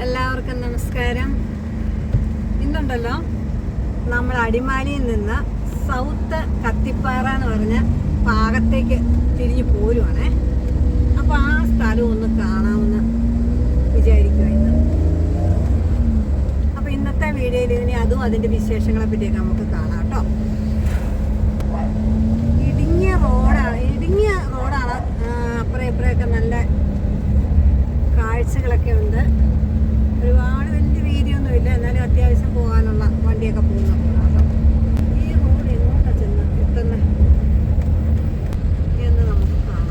എല്ലാവർക്കും നമസ്കാരം. ഇന്നുണ്ടല്ലോ നമ്മൾ അടിമാലിയിൽ നിന്ന് സൗത്ത് കത്തിപ്പാറ എന്ന് പറഞ്ഞ ഭാഗത്തേക്ക് തിരിഞ്ഞു പോരുവാണേ. അപ്പോൾ ആ സ്ഥലം ഒന്ന് കാണാമെന്ന് വിചാരിക്കുക ഇന്ന് അപ്പോൾ ഇന്നത്തെ വീഡിയോയിൽ ഇനി അതും അതിന്റെ വിശേഷങ്ങളെ പറ്റിയൊക്കെ നമുക്ക് കാണാം കേട്ടോ. ഇടുങ്ങിയ റോഡാണ് ഇടുങ്ങിയ റോഡാണ് അപ്പുറം ഇപ്പുറമൊക്കെ നല്ല കാഴ്ചകളൊക്കെ ഉണ്ട് ഒരുപാട് വലിയ വീതിയൊന്നും ഇല്ല എന്നാലും അത്യാവശ്യം പോകാനുള്ള വണ്ടിയൊക്കെ പോകുന്ന റോഡാണ് കേട്ടോ ഈ റോഡ് എങ്ങോട്ടാണ് ചെന്ന് എത്തുന്നത് എന്ന് നമുക്ക് കാണാം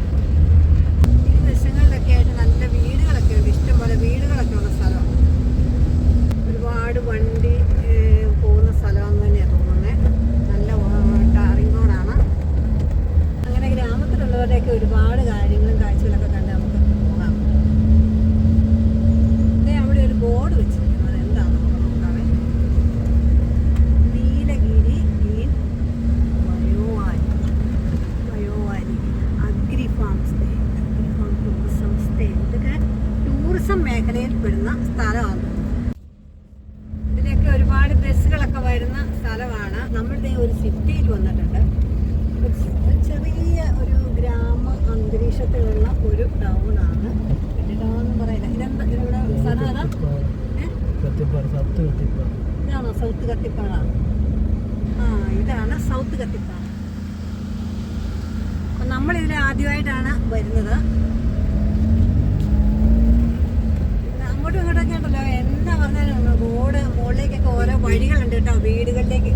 ഈ വശങ്ങളിലൊക്കെ ആയിട്ട് നല്ല വീടുകളൊക്കെ ഉണ്ട് ഇഷ്ടംപോലെ വീടുകളൊക്കെ ഉള്ള സ്ഥലമാണ് ഒരുപാട് വണ്ടി ഏഹ്, പോകുന്ന സ്ഥലമെന്ന് തന്നെയാണ് തോന്നുന്നത് നല്ല ടാറിംഗ് റോഡാണ് അങ്ങനെ ഗ്രാമത്തിലുള്ളവരുടെയൊക്കെ ഒരുപാട് കാര്യങ്ങളും കാഴ്ചകളൊക്കെ കണ്ട് നമുക്ക് പോകാം ദേ അവിടെ ഒരു ബോർഡ് വെച്ചിരിക്കുന്നത് എന്താണെന്ന് നമുക്ക് നോക്കാമേ നീലഗിരി ഇൻ വയോവാരി വയോവാരി agri farm stay agri farm tourism stay ഇതൊക്കെ ടൂറിസം മേഖലയിൽ പെടുന്ന സ്ഥലമാണ് ഇതിലൊക്കെ ഒരുപാട് ബസ്സുകളൊക്കെ വരുന്ന സ്ഥലമാണ് നമ്മളുടെ ഒരു സിറ്റിയിൽ വന്നിട്ടുണ്ട്. ചെറിയ ഒരു ഗ്രാമ അന്തരീക്ഷത്തിലുള്ള ഒരു ടൗൺ ആണ്. എന്ന് പറയില്ല. ഇതെന്താ ഇവിടെ സ്ഥലം ഏതാ? ഇതാണോ? സൗത്ത് കത്തിപ്പാറ. ആ ഇതാണ് സൗത്ത് കത്തിപ്പാറ. നമ്മൾ നമ്മളിതിൽ ആദ്യമായിട്ടാണ് വരുന്നത്. അങ്ങോട്ടും ഇങ്ങോട്ടൊക്കെ ഉണ്ടല്ലോ. എന്താ പറഞ്ഞാലും റോഡ് മുകളിലേക്കൊക്കെ ഓരോ വഴികളുണ്ട് കേട്ടോ. വീടുകളിലേക്ക്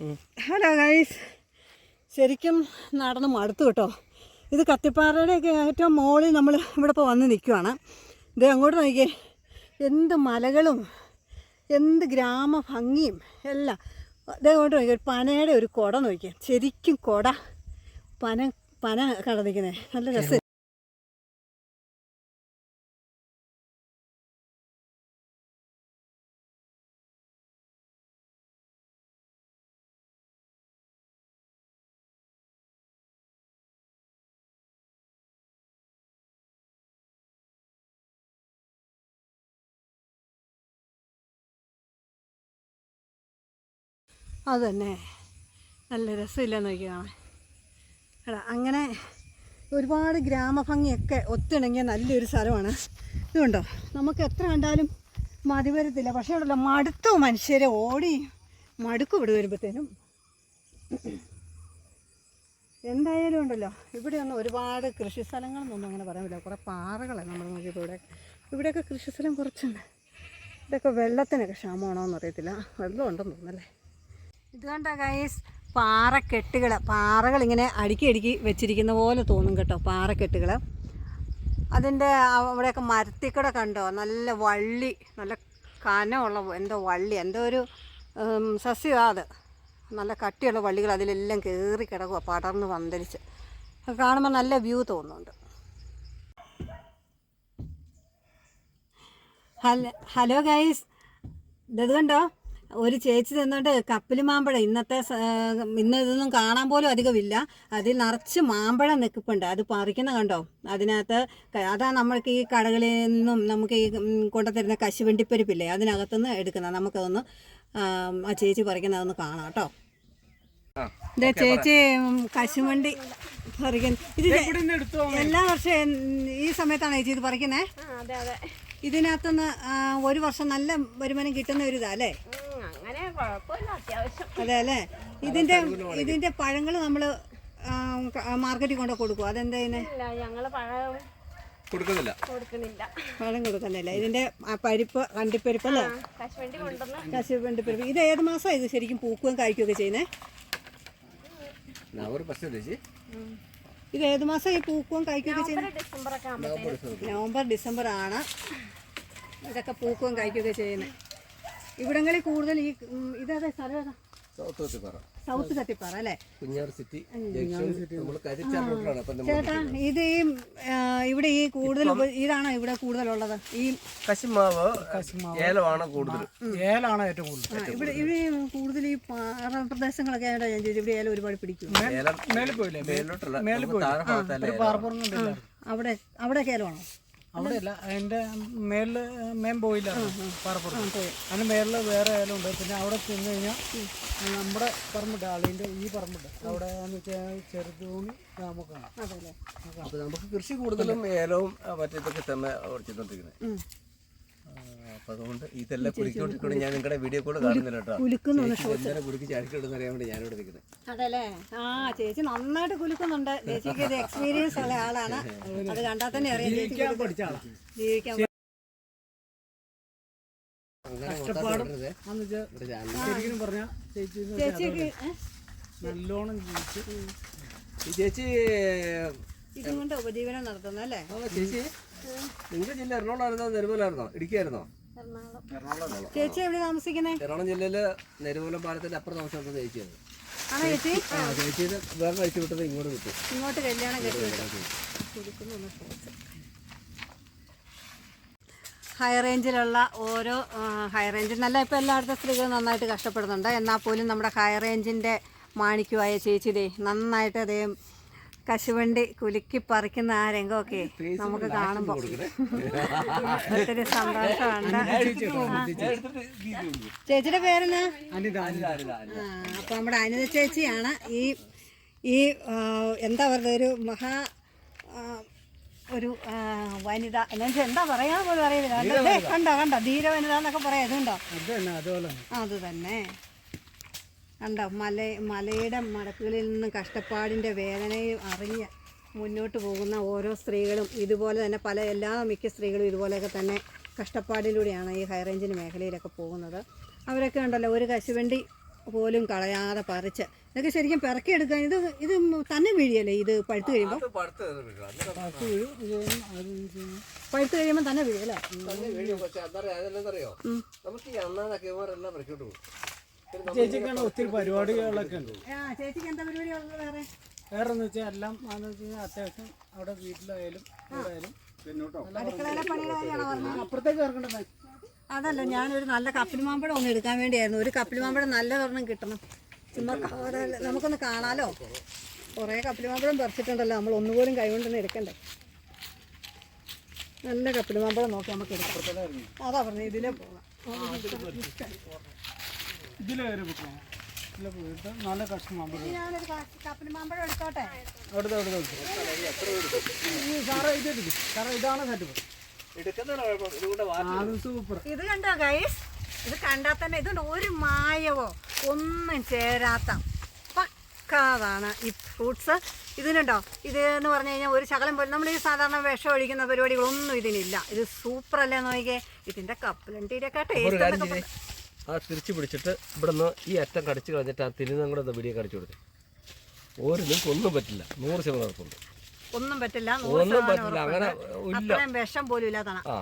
ഹലോ ഗൈസ് ശരിക്കും നടന്ന് മടുത്തു കേട്ടോ. ഇത് കത്തിപ്പാറയുടെയൊക്കെ ഏറ്റവും മുകളിൽ നമ്മൾ ഇവിടെ ഇപ്പോൾ വന്ന് നിൽക്കുവാണ് ഇത് അങ്ങോട്ട് നോക്കിയേ. എന്ത് മലകളും എന്ത് ഗ്രാമ ഭംഗിയും എല്ലാം. ഇതേ അങ്ങോട്ട് നോക്കിയേ. ഒരു പനയുടെ ഒരു കുട നോക്കിയേ. ശരിക്കും കുട. പന പന കടന്നിരിക്കുന്നത് നല്ല രസം. അത് തന്നെ നല്ല രസമില്ല നോക്കി കാണാൻ. എടാ അങ്ങനെ ഒരുപാട് ഗ്രാമഭംഗിയൊക്കെ ഒത്തിണങ്ങിയ നല്ലൊരു സ്ഥലമാണ്. ഇതുണ്ടോ? നമുക്ക് എത്ര കണ്ടാലും മതി വരത്തില്ല. പക്ഷേ അവിടെ മടുത്തു മനുഷ്യരെ ഓടി മടുക്കും ഇവിടെ വരുമ്പോഴത്തേനും എന്തായാലും ഉണ്ടല്ലോ ഇവിടെയൊന്നും ഒരുപാട് കൃഷി സ്ഥലങ്ങളൊന്നും അങ്ങനെ പറയാൻ പറ്റില്ല. കുറേ പാറകളാണ് നമ്മൾ നോക്കിയപ്പോൾ ഇവിടെ. ഇവിടെയൊക്കെ കൃഷി സ്ഥലം കുറച്ചുണ്ട്. ഇതൊക്കെ വെള്ളത്തിനൊക്കെ ക്ഷാമമാണോ എന്നറിയത്തില്ല വെള്ളം ഉണ്ടെന്ന് തോന്നുന്നല്ലേ? ഇത് കണ്ട ഗൈസ് പാറക്കെട്ടുകൾ പാറകൾ ഇങ്ങനെ അടുക്കി അടുക്കി വെച്ചിരിക്കുന്ന പോലെ തോന്നും കേട്ടോ പാറക്കെട്ടുകൾ അതിന്റെ അവിടെയൊക്കെ മരത്തിക്കട കണ്ടോ? നല്ല വള്ളി നല്ല കനമുള്ള എന്തോ വള്ളി എന്തോ ഒരു സസ്യമാ അത്. നല്ല കട്ടിയുള്ള വള്ളികൾ അതിലെല്ലാം കയറി കിടക്കുക പടർന്ന് പന്തലിച്ച്. കാണുമ്പോൾ നല്ല വ്യൂ തോന്നുന്നുണ്ട്. ഹലോ ഹലോ ഗൈസ് ഇത് കണ്ടോ? ഒരു ചേച്ചി തന്നിട്ട് കപ്പിൽ മാമ്പഴം ഇന്നത്തെ ഇന്ന് ഇതൊന്നും കാണാൻ പോലും അധികമില്ല അതിൽ നിറച്ച് മാമ്പഴം നിൽക്കുന്നുണ്ട് അത് പറിക്കുന്ന കണ്ടോ? അതിനകത്ത് അതാ നമ്മൾക്ക് ഈ കടകളിൽ നിന്നും നമുക്ക് ഈ ഉം, കൊണ്ടുതരുന്ന കശുവണ്ടിപ്പരിപ്പില്ലേ അതിനകത്തുനിന്ന് എടുക്കുന്നത് നമുക്കതൊന്ന് ആ ചേച്ചി പറിക്കുന്നതൊന്ന് കാണാം കേട്ടോ. ഇതേ ചേച്ചി കശുവണ്ടി പറിക്കുന്ന. ഇത് എടുത്തോ എല്ലാ വർഷവും ഈ സമയത്താണ് ചേച്ചി ഇത് പറിക്കുന്നത് അതെ ഇതിനകത്തുനിന്ന് ഒരു വർഷം നല്ല വരുമാനം കിട്ടുന്ന ഒരു ഇതാ അല്ലേ? അങ്ങനെ കുഴപ്പമില്ല അത്യാവശ്യം. അതെ അല്ലേ? ഇതിന്റെ ഇതിന്റെ പഴങ്ങൾ നമ്മൾ മാർക്കറ്റിൽ കൊണ്ട് കൊടുക്കും അതെന്താ ഇല്ല ഞങ്ങൾ പഴം കൊടുക്കുന്നില്ല. കൊടുക്കുന്നില്ല. പഴം കൊടുക്കുന്നില്ല ഇതിന്റെ പരിപ്പ് കണ്ടിപ്പരിപ്പ് അല്ലേ? കശുവണ്ടി കൊണ്ടുവന്ന്. കശുവണ്ടിപ്പരിപ്പ്. ഇത് ഏത് മാസമാണ് ഇത് ശരിക്കും പൂക്കുകയും കായ്ക്കുകയൊക്കെ ചെയ്യുന്നേ? ഇത് ഏത് മാസം ഈ പൂക്കുകയും കായ്ക്കുകയൊക്കെ ചെയ്യുന്നത് നവംബർ ഡിസംബർ. ആണ്. ഇതൊക്കെ പൂക്കുകയും കായ്ക്കുകയൊക്കെ ചെയ്യുന്നത് ഇവിടങ്ങളിൽ കൂടുതൽ ഈ ഇതേ സ്ഥലം ഏതാ? സൗത്ത് സൗത്ത് കത്തിപ്പാറ അല്ലേ? സിറ്റി ചേട്ടാ ഇത് ഈ ഇവിടെ ഈ കൂടുതൽ ഇതാണോ ഇവിടെ കൂടുതലുള്ളത്? ഈ കശുമാവ് ഏലമാണ് കൂടുതൽ. ഏലാണ് ഏറ്റവും കൂടുതൽ. ഇവിടെ ഇവിടെ ഈ കൂടുതൽ ഈ പാറ പ്രദേശങ്ങളൊക്കെ ഞാൻ ചോദിച്ചു ഇവിടെ ഏലം ഒരുപാട് പിടിക്കും. അവിടെ അവിടെ ഏലമാണോ? അവിടെ അല്ല അതിന്റെ മേളിൽ മേം പോയില്ല പാറപ്പുറം അതിന് മേളിൽ വേറെ ഏലം ഉണ്ട്. പിന്നെ അവിടെ ചെന്ന് കഴിഞ്ഞാൽ നമ്മുടെ പറമ്പുണ്ട് ആളിന്റെ ഈ പറമ്പുണ്ട്. അവിടെ എന്ന് വെച്ചാൽ ചെറുതൂണി നമുക്കാണ് അതല്ലേ അപ്പൊ നമുക്ക് കൃഷി കൂടുതലും ഏലവും മറ്റേതൊക്കെ മറ്റേ ഇതൊക്കെ തന്നെ ചെയ്തോണ്ടിരിക്കുന്നത് അതുകൊണ്ട് ഇതെല്ലാം കുലുക്കിക്കൊണ്ടിരിക്കണം ഞാൻ നിങ്ങളുടെ വീഡിയോ കോൾ കാണുന്നില്ല കേട്ടോ. കുലുക്കുന്നു ചേച്ചി എന്തിനാ കുലുക്കി ചാടിക്കിടുന്ന അറിയാൻ വേണ്ടി ഞാനിവിടെ നിൽക്കുന്നത് അതല്ലേ? ആ ചേച്ചി നന്നായിട്ട് കുലുക്കുന്നുണ്ട് ചേച്ചിക്ക് ഇത് എക്സ്പീരിയൻസ് ഉള്ള ആളാണ്. അത് കണ്ടാൽ തന്നെ അറിയാം ജീവിക്കാൻ ചേച്ചിക്ക് നല്ലോണം ജീവിച്ച്. ചേച്ചി ഇതും കൊണ്ട് ഉപജീവനം നടത്തുന്നല്ലേ ചേച്ചി. നിങ്ങളുടെ ജില്ല എറണാകുളമായിരുന്നോ? നെരുമലായിരുന്നോ ഇടുക്കിയായിരുന്നോ? ചേച്ചി എവിടെ താമസിക്കുന്നേ? എറണാകുളം ജില്ലയിൽ നെരുമലം പാലത്തിന്റെ അപ്പുറം താമസിക്കുന്ന ചേച്ചിയാണ് ആണോ ചേച്ചി? ആ ചേച്ചിയുടെ വേറെ കഴിച്ചു വിട്ടത് ഇങ്ങോട്ട് വിട്ടു. ഇങ്ങോട്ട് കല്യാണം കെട്ടി ഹൈ റേഞ്ചിലുള്ള ഓരോ ഹൈ റേഞ്ചിൽ നല്ല ഇപ്പോൾ എല്ലായിടത്തും സ്ത്രീകൾ നന്നായിട്ട് കഷ്ടപ്പെടുന്നുണ്ട്. എന്നാൽ പോലും നമ്മുടെ ഹൈ റേഞ്ചിന്റെ മാണിക്കുമായ ചേച്ചി ദേ നന്നായിട്ട് അതേ കശുവണ്ടി കുലുക്കി പറിക്കുന്ന ആ രംഗമൊക്കെ നമുക്ക് കാണുമ്പോൾ ഒത്തിരി സന്തോഷമുണ്ട്. ചേച്ചിയുടെ പേരെന്ന്? അപ്പൊ നമ്മുടെ അനിത ചേച്ചിയാണ് ഈ ഈ എന്താ പറയുക ഒരു മഹാ ഒരു വനിത. എന്ന് എന്താ പറയാ പോലും അറിയില്ല കണ്ടോ? കണ്ടോ കണ്ടോ ധീര വനിത എന്നൊക്കെ പറയാം അതുണ്ടോ അത് തന്നെ അതുപോലെ തന്നെ അത് തന്നെ കണ്ടോ മല മലയുടെ മടക്കുകളിൽ നിന്ന് കഷ്ടപ്പാടിന്റെ വേദനയും അറിഞ്ഞ് മുന്നോട്ട് പോകുന്ന ഓരോ സ്ത്രീകളും ഇതുപോലെ തന്നെ പല എല്ലാ മിക്ക സ്ത്രീകളും ഇതുപോലെയൊക്കെ തന്നെ കഷ്ടപ്പാടിലൂടെയാണ് ഈ ഹൈ റേഞ്ചിന് മേഖലയിലൊക്കെ പോകുന്നത്. അവരൊക്കെ ഉണ്ടല്ലോ ഒരു കശുവണ്ടി പോലും കളയാതെ പറിച്ച് ഇതൊക്കെ ശരിക്കും പിറക്കിയെടുക്കാൻ ഇത് ഇത് തന്നെ വീഴിയല്ലേ ഇത് പഴുത്ത് കഴിയുമ്പോൾ പഴുത്ത് കഴിയുമ്പോൾ തന്നെ വീഴല്ലേ നമുക്ക് ഈ ഇവരെല്ലാം പോകും. ചേച്ചിക്കാണ് ഒത്തിരി പരിപാടികളൊക്കെ ഉണ്ട്. ആ ചേച്ചിക്ക് എന്താ പരിപാടിയുള്ളത് വേറെ? വേറെ എന്ന് വെച്ചാൽ എല്ലാം എന്ന് വെച്ചാൽ അത്യാവശ്യം അവിടെ വീട്ടിലായാലും പറഞ്ഞത്? അപ്പുറത്തേക്ക് ഇറങ്ങണ്ടേ അതല്ല ഞാനൊരു നല്ല കപ്പിൽ മാമ്പഴം ഒന്ന് എടുക്കാൻ വേണ്ടിയായിരുന്നു. ഒരു കപ്പിൽ മാമ്പഴം നല്ലതൊരെണ്ണം കിട്ടണം. ചുമ്മാ നമുക്കൊന്ന് കാണാലോ? കുറേ കപ്പിൽ മാമ്പഴം പറിച്ചിട്ടുണ്ടല്ലോ. നമ്മൾ ഒന്നുപോലും കൈകൊണ്ടൊന്നും എടുക്കണ്ടേ? നല്ല കപ്പിൽ മാമ്പഴം നോക്കി നമുക്ക് എടുക്കാം. അതാ പറഞ്ഞു ഇതിലേ പോകാം. ഇതിലെ ഇതിലെ പോയിട്ട് നല്ല കഷ്ടമാണ് ഞാനൊരു കപ്പിൽ മാമ്പഴം എടുത്തോട്ടെ? എടുത്തോ എടുത്തോ സാറേ ഇത് എടുക്കും. സാറേ ഇതാണ് സെറ്റപ്പ് അത് സൂപ്പർ ഇത് കണ്ടോ ഗൈസ് ഇത് കണ്ടാൽ തന്നെ ഇത് ഒരു മായവോ ഒന്നും ചേരാത്ത പക്കാതാണ് ഈ ഫ്രൂട്ട്സ് ഇതിനുണ്ടോ ഇത് എന്ന് പറഞ്ഞു കഴിഞ്ഞാൽ ഒരു ശകലം പോലും നമ്മൾ ഈ സാധാരണ വിഷം ഒഴിക്കുന്ന പരിപാടികളൊന്നും ഇതിനില്ല. ഇത് സൂപ്പർ അല്ലേ നോക്കിയേ ഇതിന്റെ കപ്പലണ്ടിയിലൊക്കെ ഒരു ടേസ്റ്റ്. ആ തിരിച്ച് പിടിച്ചിട്ട് ഇവിടെ നിന്ന് ഈ അറ്റം കടിച്ച് കളഞ്ഞിട്ട് ആ തിരുന്നും കൂടെ ഒന്ന് വീഡിയോ കടിച്ചു കൊടുത്തു ഒരു നിങ്ങൾക്ക് ഒന്നും പറ്റില്ല. നൂറ് ശതമാനം ഉറപ്പുണ്ട്. ഒന്നും പറ്റില്ല. ഒന്നും ശതമാനം പറ്റില്ല. അങ്ങനെ. ഇല്ല. വിഷം പോലും ആ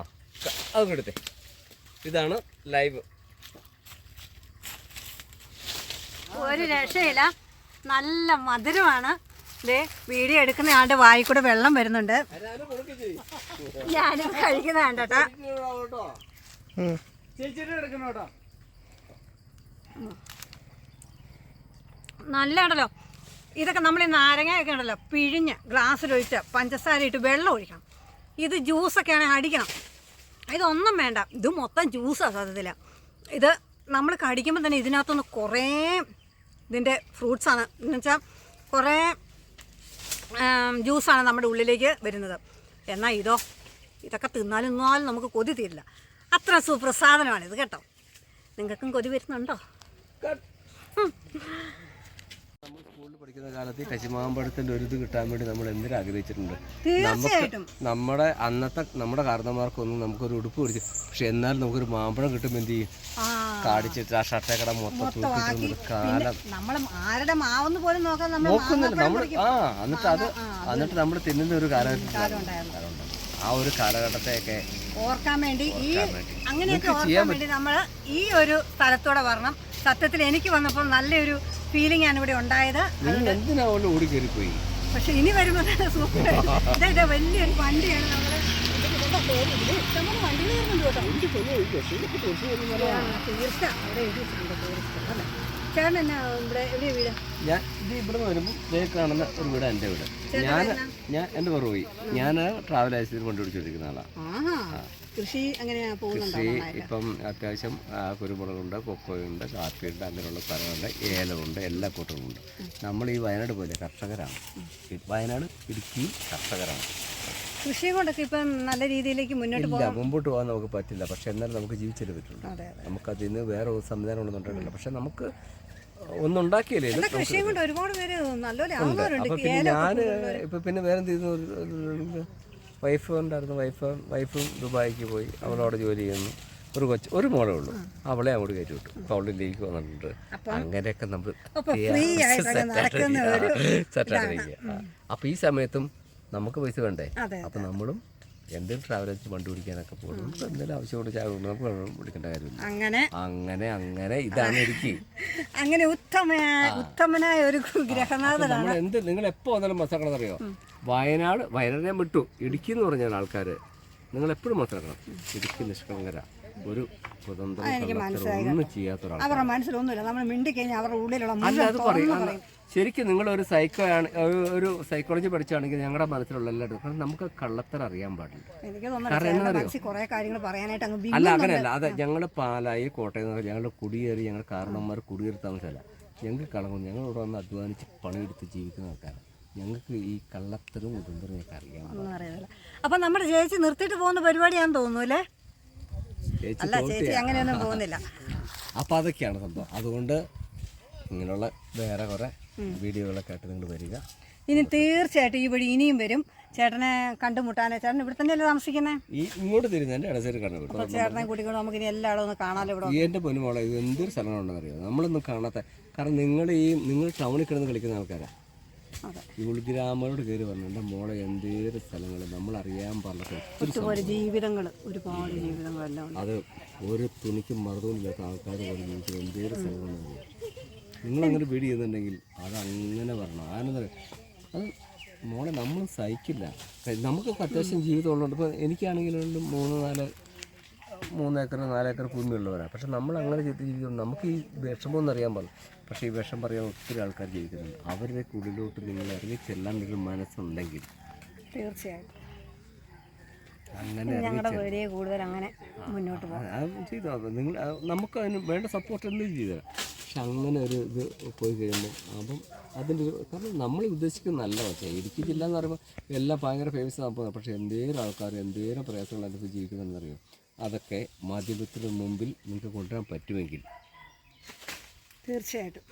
അത് എടുത്തേ ഇതാണ് ലൈവ്. ഒരു രക്ഷയില്ല. നല്ല മധുരമാണ്. ദേ വീഡിയോ എടുക്കുന്ന ആളുടെ വായിൽ കൂടെ വെള്ളം വരുന്നുണ്ട്. ഞാനും കഴിക്കുന്ന കണ്ടട്ടാ ചേച്ചിയുടെ എടുക്കണം കേട്ടോ? നല്ല ഉണ്ടല്ലോ ഇതൊക്കെ നമ്മൾ ഈ നാരങ്ങയൊക്കെ ഉണ്ടല്ലോ പിഴിഞ്ഞ് ഗ്ലാസ്സിലൊഴിച്ച് പഞ്ചസാര ഇട്ട് വെള്ളം ഒഴിക്കണം. ഇത് ജ്യൂസൊക്കെ ആണെങ്കിൽ അടിക്കണം. ഇതൊന്നും വേണ്ട. ഇത് മൊത്തം ജ്യൂസാണ് സത്യത്തിൽ. ഇത് നമ്മൾ കടിക്കുമ്പോൾ തന്നെ ഇതിനകത്തുനിന്ന് കുറേ ഇതിന്റെ ഫ്രൂട്ട്സാണ് എന്ന് വെച്ചാൽ കുറേ ജ്യൂസാണ് നമ്മുടെ ഉള്ളിലേക്ക് വരുന്നത്. എന്നാൽ ഇതോ ഇതൊക്കെ തിന്നാലും തിന്നാലും നമുക്ക് കൊതി തീരില്ല. അത്ര സുപ്രസാദനമാണ് ഇത് കേട്ടോ. നിങ്ങൾക്കും കൊതി വരുന്നുണ്ടോ? നമ്മൾ സ്കൂളിൽ പഠിക്കുന്ന കാലത്ത് ഈ കശുമാമ്പഴത്തിന്റെ ഒരു ഇത് കിട്ടാൻ വേണ്ടി നമ്മൾ എന്തിനും ആഗ്രഹിച്ചിട്ടുണ്ട്? നമ്മുടെ അന്നത്തെ നമ്മുടെ കാരണന്മാർക്കൊന്നും നമുക്കൊരു ഉടുപ്പ് പിടിച്ചു പക്ഷെ എന്നാൽ നമുക്കൊരു മാമ്പഴം കിട്ടുമ്പോൾ എന്ത് ചെയ്യും? കാടിച്ചിട്ട് ആ ഷട്ടക്കട മൊത്തം തൂക്കിട്ട് കാലം. നമ്മൾ ആരുടെ മാവെന്ന് പോലും നോക്കാൻ നമ്മൾ നോക്കുന്നില്ല. നമ്മൾ ആ എന്നിട്ട് അത് എന്നിട്ട് നമ്മൾ തിന്നുന്ന ഒരു കാലഘട്ടം ആ ഒരു കാലഘട്ടത്തെയൊക്കെ ഓർക്കാൻ വേണ്ടി ഈ. അങ്ങനെയൊക്കെ ഓർക്കാൻ വേണ്ടി നമ്മൾ ഈ ഒരു സ്ഥലത്തോടെ വരണം. സത്യത്തിൽ എനിക്ക് വന്നപ്പോൾ നല്ലൊരു ഫീലിംഗ് ആണ് ഇവിടെ ഉണ്ടായത്. ഓടിക്കേറിപ്പോയി പക്ഷെ ഇനി വരുമ്പോൾ സൂപ്പർ. ഇതാ ഇതാ വലിയൊരു വണ്ടിയാണ് നമ്മൾ തീർച്ച അവിടെ എഴുതിയിട്ടുണ്ട് അല്ലേ ചേട്ടൻ എന്നാ ഇവിടെ എവിടെയാ വീട്? ഞാൻ ഇത് ഇവിടുന്ന് വരുമ്പോൾ ദേ കാണുന്ന ഒരു വീടാ എന്റെ വീട്. ഞാൻ ഞാൻ എന്റെ പേര് പോയി. ഞാൻ ട്രാവൽ ഏജൻസിയിൽ കൊണ്ടുപിടിച്ചോണ്ടിരിക്കുന്ന ആളാണ് ആഹാ. കൃഷി കൃഷി? ഇപ്പം അത്യാവശ്യം കുരുമുളകുണ്ട് കൊക്കോയുണ്ട് കാപ്പിയുണ്ട് അങ്ങനെയുള്ള സ്ഥലമുണ്ട് ഏലമുണ്ട് എല്ലാ കൂട്ടങ്ങളുണ്ട്. നമ്മൾ ഈ വയനാട് പോലെ കർഷകരാണ്. വയനാട് ഇടുക്കി കർഷകരാണ്. കൃഷിയും കൊണ്ടൊക്കെ ഇപ്പം നല്ല രീതിയിലേക്ക് മുന്നോട്ട് പോകാം. മുമ്പോട്ട് പോകാൻ നമുക്ക് പറ്റില്ല. പക്ഷെ എന്നാലും നമുക്ക് ജീവിച്ചല്ലേ പറ്റുള്ളൂ. നമുക്ക് അതിൽ നിന്ന് വേറെ ഒരു സംവിധാനം ഒന്നും പക്ഷെ നമുക്ക് ഒന്നുണ്ടാക്കിയല്ലേ കൃഷിയും കൊണ്ട് ഒരുപാട് പേര് നല്ലപോലെ ആവുന്നവരുണ്ട്. ഞാൻ ഇപ്പൊ പിന്നെ വേറെ വൈഫ് ഉണ്ടായിരുന്നു. വൈഫ് വൈഫും ദുബായിക്ക് പോയി. അവളവിടെ ജോലി ചെയ്യുന്നു. ഒരു കൊച്ചു ഒരു മോളേ ഉള്ളൂ. അവളെ അങ്ങോട്ട് കയറ്റി വിട്ടു. അവളുടെ ലീക്ക് വന്നിട്ടുണ്ട്. അങ്ങനെയൊക്കെ നമ്മൾ അപ്പൊ free ആയിട്ടൊക്കെ നടക്കുന്ന ഒരു സെറ്റായിട്ടിരിക്കുക അപ്പൊ ഈ സമയത്തും നമുക്ക് പൈസ വേണ്ടേ? അപ്പം നമ്മളും എന്തെങ്കിലും ട്രാവൽ ഏജൻസി വണ്ടി പിടിക്കാനൊക്കെ പോകും നമുക്ക് എന്തെങ്കിലും ആവശ്യമുണ്ട് ചായ നമുക്ക് വെള്ളം കാര്യമില്ല. അങ്ങനെ. അങ്ങനെ അങ്ങനെ ഇതാണ് എനിക്ക്. അങ്ങനെ ഉത്തമനായ ഉത്തമനായ ഒരു ഗ്രഹനാഥനാണ് നമ്മൾ എന്ത് നിങ്ങൾ എപ്പോ വന്നാലും മസാക്കണം അറിയോ വയനാട് വയനാട് ഞാൻ വിട്ടു. ഇടുക്കി എന്ന് പറഞ്ഞാൽ ആൾക്കാർ നിങ്ങൾ എപ്പോഴും മസാക്കണം ഇടുക്കി നിഷ്കളങ്കര ഒരു സ്വതന്ത്ര ഒന്നും ചെയ്യാത്ത ഒരാൾ അവരുടെ മനസ്സിലൊന്നുമില്ല. നമ്മൾ മിണ്ടി കഴിഞ്ഞാൽ അവരുടെ ഉള്ളിലുള്ള അത് പറയും. ശരിക്കും നിങ്ങളൊരു സൈക്കോ ആണ് ഒരു- സൈക്കോളജി പഠിച്ചാണെങ്കിൽ ഞങ്ങളുടെ മനസ്സിലുള്ള എല്ലാവരും കാരണം നമുക്ക് കള്ളത്തരം അറിയാൻ പാടില്ല. അല്ല. അങ്ങനെയല്ല. അതെ ഞങ്ങൾ പാലായി കോട്ടയം ഞങ്ങളുടെ കുടിയേറി ഞങ്ങൾ കാരണന്മാർ കുടിയേറി താമസമല്ല ഞങ്ങൾക്ക് കളങ്ങും ഞങ്ങൾ ഇവിടെ വന്ന് അധ്വാനിച്ച് പണിയെടുത്ത് ജീവിക്കുന്ന ആൾക്കാരാണ്. ഞങ്ങൾക്ക് ഈ കള്ളത്തരും ഉടുമ്പറും ഒക്കെ അറിയാം അപ്പൊ നമ്മുടെ ചേച്ചി നിർത്തിയിട്ട് പോകുന്ന പരിപാടിയാന്ന് തോന്നുന്നു അല്ലേ? ചേച്ചി അങ്ങനെയൊന്നും പോകുന്നില്ല. അപ്പോൾ അതൊക്കെയാണ് സംഭവം. അതുകൊണ്ട് ഇങ്ങനെയുള്ള വേറെ കുറേ വീഡിയോകളൊക്കെ ആയിട്ട് നിങ്ങൾ വരിക. ഇനി തീർച്ചയായിട്ടും ഈ വഴി ഇനിയും വരും. ചേട്ടനെ കണ്ടുമുട്ടാനേ. ചേട്ടൻ ഇവിടെ തന്നെയല്ലേ താമസിക്കുന്നത് ഈ ഇങ്ങോട്ട് തിരിഞ്ഞ് എന്റെ ഇടസേരി കണ്ടു അപ്പൊ ചേട്ടനെ കൂട്ടിക്കൊണ്ട് നമുക്ക് ഇനി എല്ലായിടവും ഒന്ന് കാണാമല്ലോ ഇവിടെ എന്റെ പൊന്നുമോളെ ഇത് എന്തൊരു സ്ഥലങ്ങളുണ്ടെന്ന് അറിയാം? നമ്മളൊന്നും കാണാത്ത കാരണം നിങ്ങൾ ഈ നിങ്ങൾ ടൗണിൽ കിടന്ന് കളിക്കുന്ന ആൾക്കാരാണ് അതെ. ഈ ഉൾഗ്രാമങ്ങളോട് കയറി പറഞ്ഞു എന്റെ മോളെ എന്തേലും സ്ഥലങ്ങൾ നമ്മൾ അറിയാൻ പറഞ്ഞത് ഒരുപാട് ജീവിതങ്ങൾ ഒരുപാട് ജീവിതങ്ങളെല്ലാം അത് ഒരു തുണിക്കും മറുതുമില്ലാത്ത ആൾക്കാർ എന്തേര് എന്തേലും സ്ഥലങ്ങളുണ്ട് നിങ്ങളങ്ങനെ പേടി ചെയ്യുന്നുണ്ടെങ്കിൽ അത് അങ്ങനെ വരണം ആരെന്താ അത് മോളെ നമ്മൾ സഹിക്കില്ല. നമുക്കൊക്കെ അത്യാവശ്യം ജീവിതം ഉള്ളതുകൊണ്ട് ഇപ്പോൾ എനിക്കാണെങ്കിലും മൂന്ന് നാല് മൂന്ന് ഏക്കർ നാല് ഏക്കർ ഭൂമിയുള്ളവരാണ് പക്ഷെ നമ്മൾ അങ്ങനെ ചെയ്ത് ജീവിതം നമുക്ക് ഈ വിഷമം അറിയാൻ പാടില്ല. പക്ഷേ ഈ വിഷം പറയാൻ ഒത്തിരി ആൾക്കാർ ജീവിക്കുന്നുണ്ട്. അവരുടെ ഉള്ളിലോട്ട് നിങ്ങൾ ഇറങ്ങി ചെല്ലാൻ നിങ്ങൾ മനസ്സുണ്ടെങ്കിൽ തീർച്ചയായിട്ടും അങ്ങനെ ഞങ്ങളുടെ കൂടുതൽ അങ്ങനെ മുന്നോട്ട് പോകാം. നിങ്ങൾ നമുക്ക് അതിന് വേണ്ട സപ്പോർട്ട് എന്തെങ്കിലും ചെയ്തു തരാം. പക്ഷെ അങ്ങനെ ഒരു ഇത് പോയി കഴിയുമ്പോൾ അപ്പം അതിന്റെ ഒരു കാരണം നമ്മൾ ഉദ്ദേശിക്കുന്നത് നല്ല പക്ഷേ ഇടുക്കി ജില്ല എന്ന് പറയുമ്പോൾ എല്ലാം ഭയങ്കര ഫേമസ് ആകുമ്പോൾ പക്ഷേ എന്തേലും ആൾക്കാർ എന്തേലും പ്രയാസങ്ങൾ അനുഭവിച്ച് ജീവിക്കുന്നതെന്നറിയോ അതൊക്കെ മാധ്യമത്തിന് മുമ്പിൽ നിങ്ങൾക്ക് കൊണ്ടുവരാൻ പറ്റുമെങ്കിൽ. തീർച്ചയായിട്ടും.